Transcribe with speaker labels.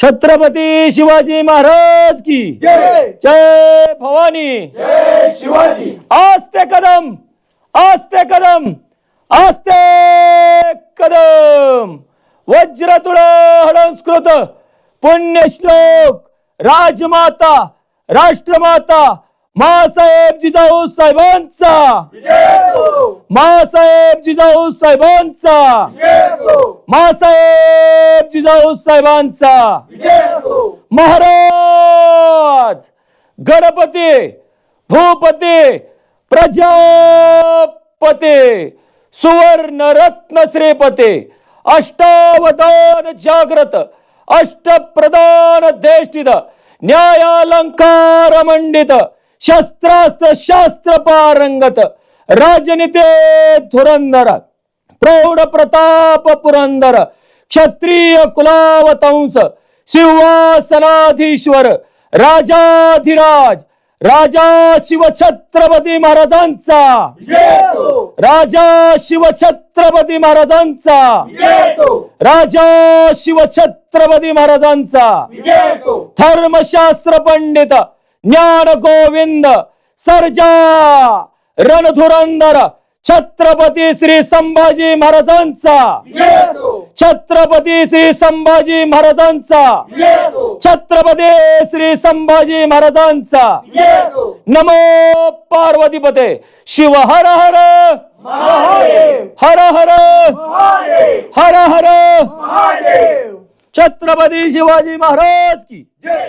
Speaker 1: छत्रपती शिवाजी महाराज की.
Speaker 2: जय.
Speaker 1: भवानी.
Speaker 2: शिवाजी.
Speaker 1: आस्ते कदम. आस्ते कदम. आस्ते कदम. वज्रतुळ हळंस्कृत पुण्यश्लोक. राजमाता. राष्ट्रमाता. मासाहेब जिजाऊ साहेबांचा. मासाहेब जिजाऊ साहेबांचा. मासाहेब जिजाऊ साहेबांचा. महाराज गणपती भूपती प्रजापती सुवर्ण रत्न श्रीपती अष्टावधान जागृत अष्टप्रधान देष्टित न्यायालंकार मंडित शस्त्रास्त्र शास्त्र पारंगत राजनीते धुरंधर प्रौढ प्रताप पुरंदर क्षत्रिय कुलावतंस सिंहासनाधीश्वर राजाधिराज राजा शिवछत्रपती महाराजांचा. राजा शिवछत्रपती महाराजांचा. राजा शिवछत्रपती महाराजांचा. धर्मशास्त्र पंडित ज्ञान गोविंद सर्जा. रणधुरंदर छत्रपती श्री संभाजी महाराजांचा. छत्रपती श्री संभाजी महाराजांचा. छत्रपती श्री संभाजी महाराजांचा. नमो पार्वतीपते शिव हर हर. हर हर. हर हर. छत्रपती शिवाजी महाराज की.
Speaker 2: जय.